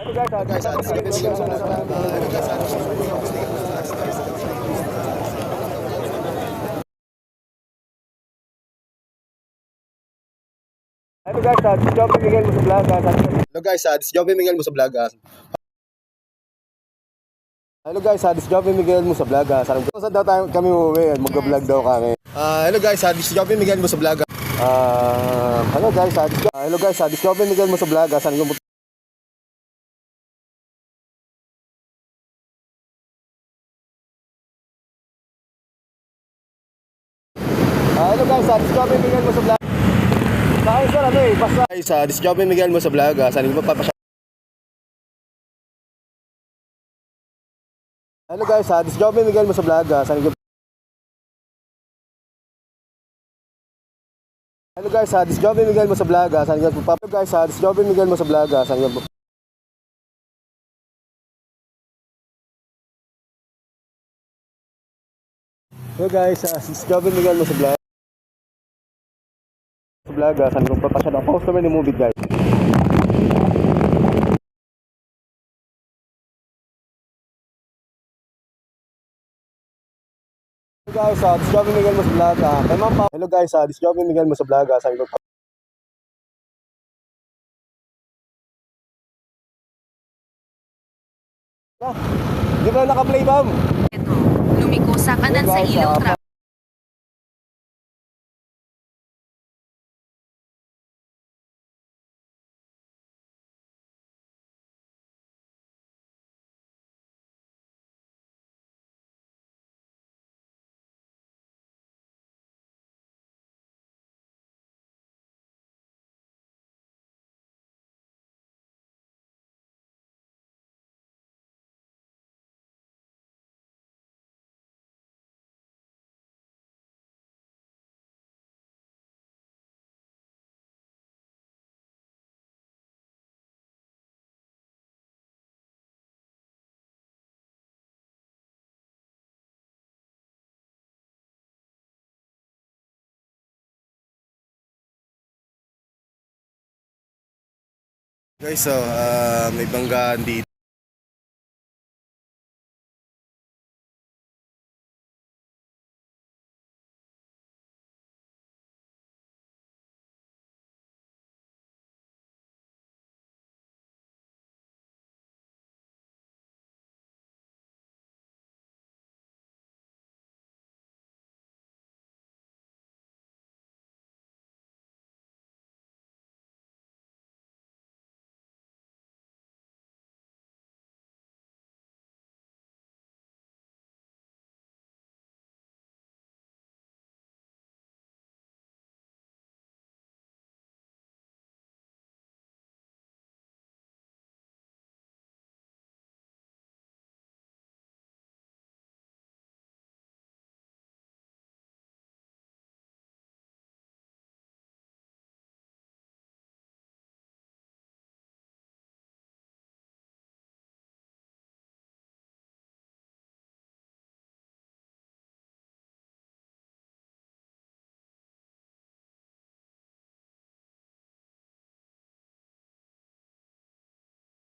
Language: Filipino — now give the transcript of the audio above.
Guys, discover miguel mo sa. Ah, ano guys, sa. Ano guys, ah, si Joby Miguel mo sa vlog. sabi Hello guys, ah, this is Joby Miguel mo sa vlog. Hello guys, ah, this is Joby Miguel mo sa vlog. Sabi ko, saan daw tayo kami uuwi? Mag-vlog daw kami. Ah, hello guys, ah, this is Joby Miguel mo sa vlog. Ah, hello guys, this- ah, hello guys, ah, this is Joby Miguel mo sa vlog. Saan ko Ah, hello guys, ah, this is Joby Miguel mo sa vlog. Sa akin sir, ano eh, basta Guys, ah, this is Joby Miguel mo sa vlog. ah. Saan ko papasya? Hello guys, ah, this is Joby Miguel mo sa vlog. ah, Saan ko Hello guys, ah, this is Joby Miguel mo sa vlog. ah, Saan ko Hello guys, ah, this is Joby Miguel mo sa vlog. ah, Saan ko Hello guys, ah, this is Joby Miguel mo sa vlog. Sa vlog, ah, saan ko papasya ng customer ni Movie guys. Hello guys, uh, this is Joby Miguel mo sa vlog. ah, kay Ma'am Pa- Hello guys, uh, this is Joby Miguel mo sa vlog. ah, sabi ko pa- Ah, Di ba naka-play ma'am? Ito, lumiko sa kanan sa Guys, ilog Guys, so, ah, may banggaan dito.